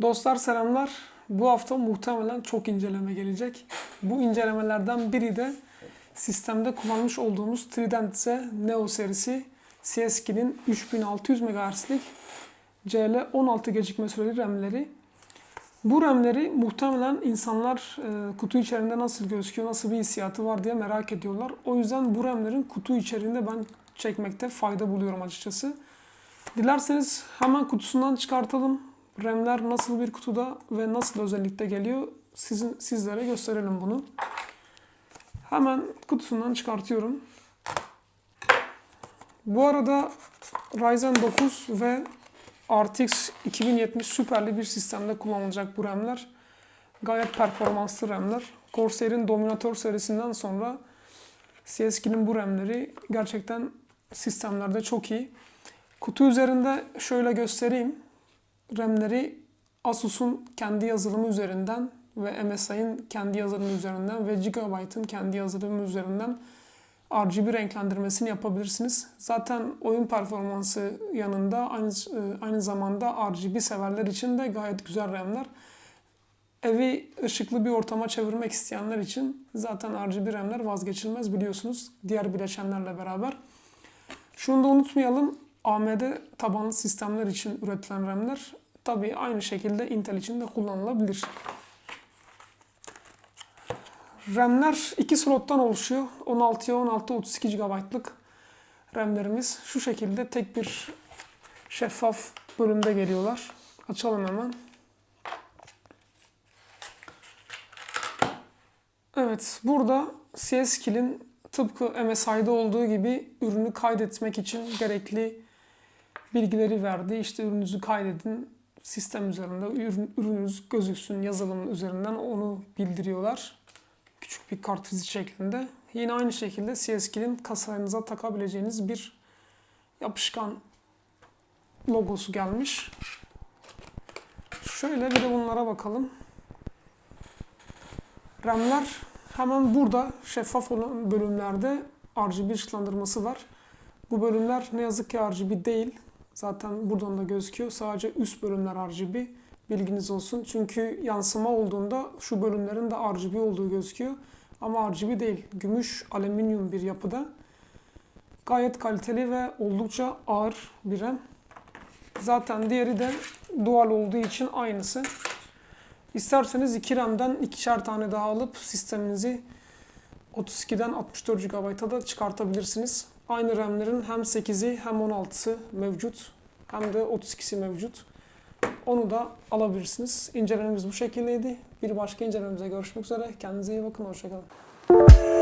Dostlar selamlar. Bu hafta muhtemelen çok inceleme gelecek. Bu incelemelerden biri de sistemde kullanmış olduğumuz Trident Z Neo serisi CS2'nin 3600 MHz'lik CL16 gecikme süreli RAM'leri. Bu RAM'leri muhtemelen insanlar e, kutu içerisinde nasıl gözüküyor, nasıl bir hissiyatı var diye merak ediyorlar. O yüzden bu RAM'lerin kutu içerisinde ben çekmekte fayda buluyorum açıkçası. Dilerseniz hemen kutusundan çıkartalım. RAM'ler nasıl bir kutuda ve nasıl özellikle geliyor sizin sizlere gösterelim bunu. Hemen kutusundan çıkartıyorum. Bu arada Ryzen 9 ve RTX 2070 süperli bir sistemde kullanılacak bu RAM'ler. Gayet performanslı RAM'ler. Corsair'in Dominator serisinden sonra CS2'nin bu RAM'leri gerçekten sistemlerde çok iyi. Kutu üzerinde şöyle göstereyim. RAM'leri Asus'un kendi yazılımı üzerinden ve MSI'ın kendi yazılımı üzerinden ve Gigabyte'ın kendi yazılımı üzerinden RGB renklendirmesini yapabilirsiniz. Zaten oyun performansı yanında aynı aynı zamanda RGB severler için de gayet güzel RAM'ler. Evi ışıklı bir ortama çevirmek isteyenler için zaten RGB RAM'ler vazgeçilmez biliyorsunuz diğer bileşenlerle beraber. Şunu da unutmayalım. AMD tabanlı sistemler için üretilen RAM'ler tabii aynı şekilde Intel için de kullanılabilir. RAM'ler iki slottan oluşuyor. 16'ya 16 32 GB'lık RAM'lerimiz şu şekilde tek bir şeffaf bölümde geliyorlar. Açalım hemen. Evet, burada CS-Kill'in tıpkı MSI'da olduğu gibi ürünü kaydetmek için gerekli bilgileri verdi. İşte ürününüzü kaydedin, sistem üzerinde ürün, ürününüz gözüksün yazılım üzerinden onu bildiriyorlar. Küçük bir kartvizi şeklinde. Yine aynı şekilde CS2'nin kasanıza takabileceğiniz bir yapışkan logosu gelmiş. Şöyle bir de bunlara bakalım. RAM'ler hemen burada şeffaf olan bölümlerde RGB ışıklandırması var. Bu bölümler ne yazık ki RGB değil. Zaten buradan da gözüküyor. Sadece üst bölümler RGB. Bilginiz olsun. Çünkü yansıma olduğunda şu bölümlerin de RGB olduğu gözüküyor. Ama RGB değil. Gümüş, alüminyum bir yapıda. Gayet kaliteli ve oldukça ağır bir RAM. Zaten diğeri de dual olduğu için aynısı. İsterseniz 2 RAM'den ikişer tane daha alıp sisteminizi 32'den 64 GB'a da çıkartabilirsiniz. Aynı RAM'lerin hem 8'i hem 16'sı mevcut. Hem de 32'si mevcut. Onu da alabilirsiniz. İncelememiz bu şekildeydi. Bir başka incelememize görüşmek üzere. Kendinize iyi bakın. Hoşçakalın.